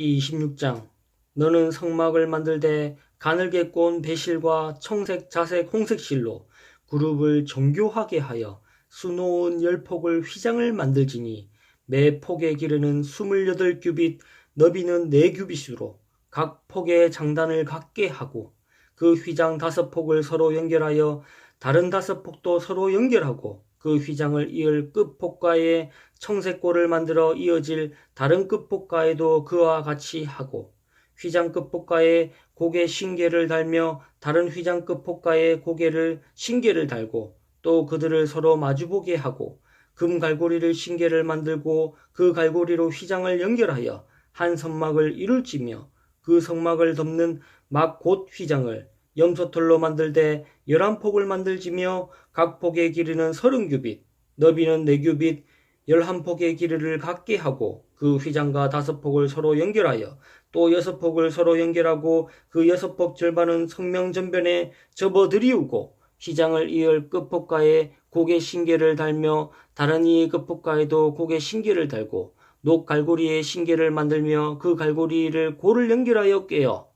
26장. 너는 성막을 만들되 가늘게 꼰 배실과 청색, 자색, 홍색 실로 그룹을 정교하게 하여 수놓은 열 폭을 휘장을 만들지니 매 폭의 길이는 28규빗, 너비는 4규빗으로 각 폭의 장단을 같게 하고 그 휘장 다섯 폭을 서로 연결하여 다른 다섯 폭도 서로 연결하고 그 휘장을 이을 끝폭과의 청색골을 만들어 이어질 다른 끝폭과에도 그와 같이 하고 휘장 끝폭과에 고개 신계를 달며 다른 휘장 끝폭과에 고개를 신계를 달고 또 그들을 서로 마주보게 하고 금 갈고리를 신계를 만들고 그 갈고리로 휘장을 연결하여 한 성막을 이룰지며 그 성막을 덮는 막 곧 휘장을 염소털로 만들되 열한 폭을 만들지며 각 폭의 길이는 서른 규빗, 너비는 네 규빗, 열한 폭의 길이를 같게 하고 그 휘장과 다섯 폭을 서로 연결하여 또 여섯 폭을 서로 연결하고 그 여섯 폭 절반은 성명 전변에 접어들이우고 휘장을 이을 끝폭가에 고개 신계를 달며 다른 이의 끝폭가에도 고개 신계를 달고 녹 갈고리에 신계를 만들며 그 갈고리를 고를 연결하여 꿰어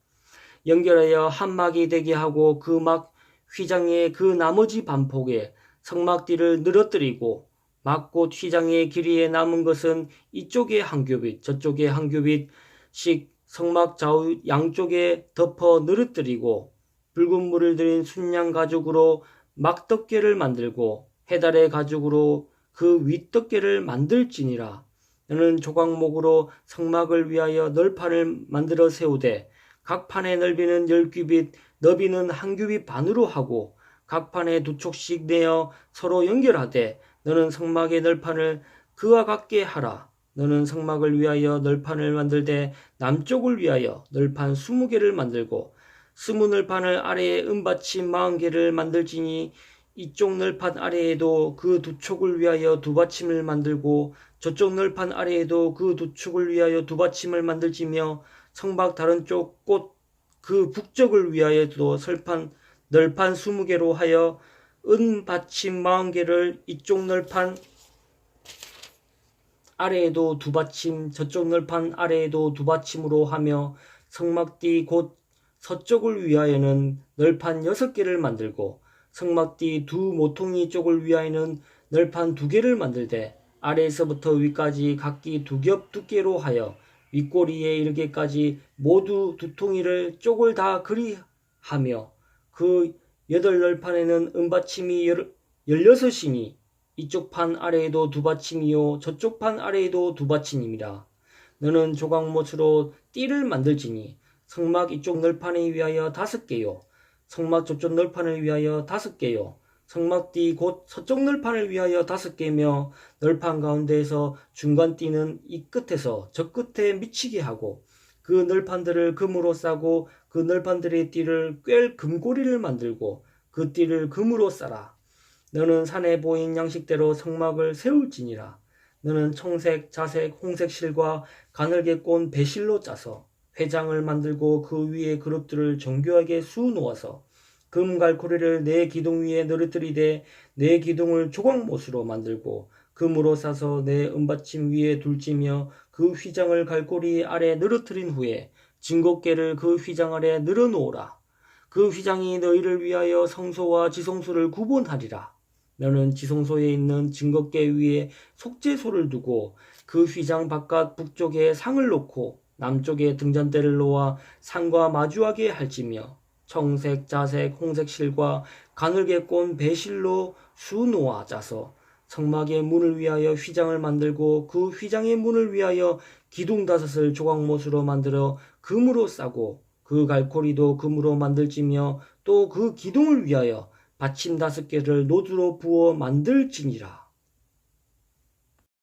연결하여 한 막이 되게 하고 그 막 휘장의 그 나머지 반폭에 성막띠를 늘어뜨리고 막곧 휘장의 길이에 남은 것은 이쪽에 한 규빗 저쪽에 한 규빗씩 성막 좌우 양쪽에 덮어 늘어뜨리고 붉은 물을 들인 순양 가죽으로 막덮개를 만들고 해달의 가죽으로 그 윗덮개를 만들지니라. 너는 조각목으로 성막을 위하여 널판을 만들어 세우되 각 판의 넓이는 열 규빗, 너비는 한 규빗 반으로 하고 각 판에 두 촉씩 내어 서로 연결하되 너는 성막의 널판을 그와 같게 하라. 너는 성막을 위하여 널판을 만들되 남쪽을 위하여 널판 스무 개를 만들고 스무 널판을 아래에 은받침 마흔 개를 만들지니 이쪽 널판 아래에도 그 두 촉을 위하여 두 받침을 만들고 저쪽 널판 아래에도 그 두 촉을 위하여 두 받침을 만들지며 성막 다른 쪽 꽃 그 북쪽을 위하여도 설판 널판 스무 개로 하여 은 받침 마흔 개를 이쪽 널판 아래에도 두 받침 저쪽 널판 아래에도 두 받침으로 하며 성막뒤 곧 서쪽을 위하여는 널판 여섯 개를 만들고 성막뒤 두 모퉁이 쪽을 위하여는 널판 두 개를 만들되 아래에서부터 위까지 각기 두 겹 두께로 하여 윗꼬리에 이르기까지 모두 두통이를 쪽을 다 그리하며 그 여덟 널판에는 은받침이 열, 열여섯이니 이쪽 판 아래에도 두 받침이요 저쪽 판 아래에도 두 받침입니다. 너는 조각못으로 띠를 만들지니 성막 이쪽 널판에 위하여 다섯 개요 성막 저쪽 널판을 위하여 다섯 개요 성막띠 곧 서쪽 널판을 위하여 다섯 개며 널판 가운데에서 중간 띠는 이 끝에서 저 끝에 미치게 하고 그 널판들을 금으로 싸고 그 널판들의 띠를 꿰 금고리를 만들고 그 띠를 금으로 싸라. 너는 산에 보인 양식대로 성막을 세울지니라. 너는 청색, 자색, 홍색 실과 가늘게 꼰 배실로 짜서 회장을 만들고 그 위에 그룹들을 정교하게 수놓아서 금 갈고리를 내 기둥 위에 늘어뜨리되 내 기둥을 조각못으로 만들고 금으로 싸서 내 은받침 위에 둘지며 그 휘장을 갈고리 아래 늘어뜨린 후에 증거깨를 그 휘장 아래 늘어놓으라. 그 휘장이 너희를 위하여 성소와 지성소를 구분하리라. 너는 지성소에 있는 증거깨 위에 속죄소를 두고 그 휘장 바깥 북쪽에 상을 놓고 남쪽에 등잔대를 놓아 상과 마주하게 할지며 청색, 자색, 홍색 실과 가늘게 꼰 배실로 수놓아 짜서 성막의 문을 위하여 휘장을 만들고 그 휘장의 문을 위하여 기둥 다섯을 조각못으로 만들어 금으로 싸고 그 갈고리도 금으로 만들지며 또 그 기둥을 위하여 받침 다섯 개를 노두로 부어 만들지니라.